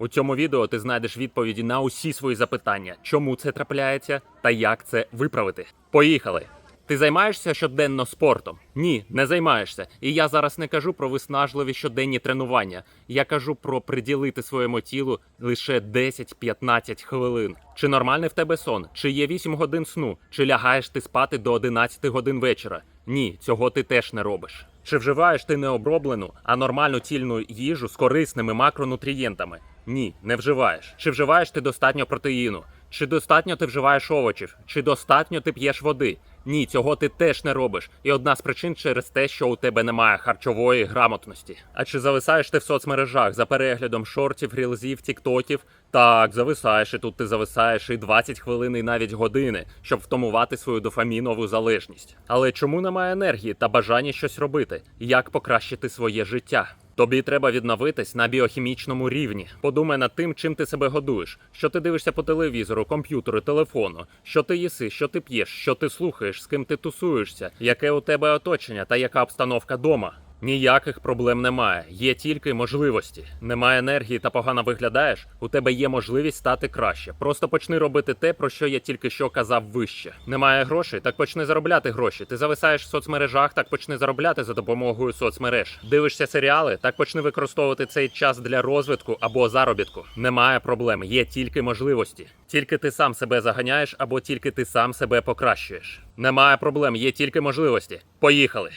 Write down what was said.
У цьому відео ти знайдеш відповіді на усі свої запитання, чому це трапляється та як це виправити. Поїхали! Ти займаєшся щоденно спортом? Ні, не займаєшся. І я зараз не кажу про виснажливі щоденні тренування. Я кажу про приділити своєму тілу лише 10-15 хвилин. Чи нормальний в тебе сон? Чи є 8 годин сну? Чи лягаєш ти спати до 11 годин вечора? Ні, цього ти теж не робиш. Чи вживаєш ти не оброблену, а нормальну цільну їжу з корисними макронутрієнтами? Ні, не вживаєш. Чи вживаєш ти достатньо протеїну? Чи достатньо ти вживаєш овочів? Чи достатньо ти п'єш води? Ні, цього ти теж не робиш. І одна з причин через те, що у тебе немає харчової грамотності. А чи зависаєш ти в соцмережах за переглядом шортів, рілзів, тіктоків? Так, зависаєш, і тут ти зависаєш і 20 хвилин, і навіть години, щоб втамувати свою дофамінову залежність. Але чому немає енергії та бажання щось робити? Як покращити своє життя? Тобі треба відновитись на біохімічному рівні. Подумай над тим, чим ти себе годуєш, що ти дивишся по телевізору, комп'ютеру, телефону, що ти їси, що ти п'єш, що ти слухаєш, з ким ти тусуєшся, яке у тебе оточення та яка обстановка дома. Ніяких проблем немає, є тільки можливості. Немає енергії та погано виглядаєш. У тебе є можливість стати краще. Просто почни робити те, про що я тільки що казав вище. Немає грошей, так почни заробляти гроші. Ти зависаєш в соцмережах, так почни заробляти за допомогою соцмереж. Дивишся серіали, так почни використовувати цей час для розвитку або заробітку. Немає проблем, є тільки можливості. Тільки ти сам себе заганяєш, або тільки ти сам себе покращуєш. Немає проблем, є тільки можливості. Поїхали!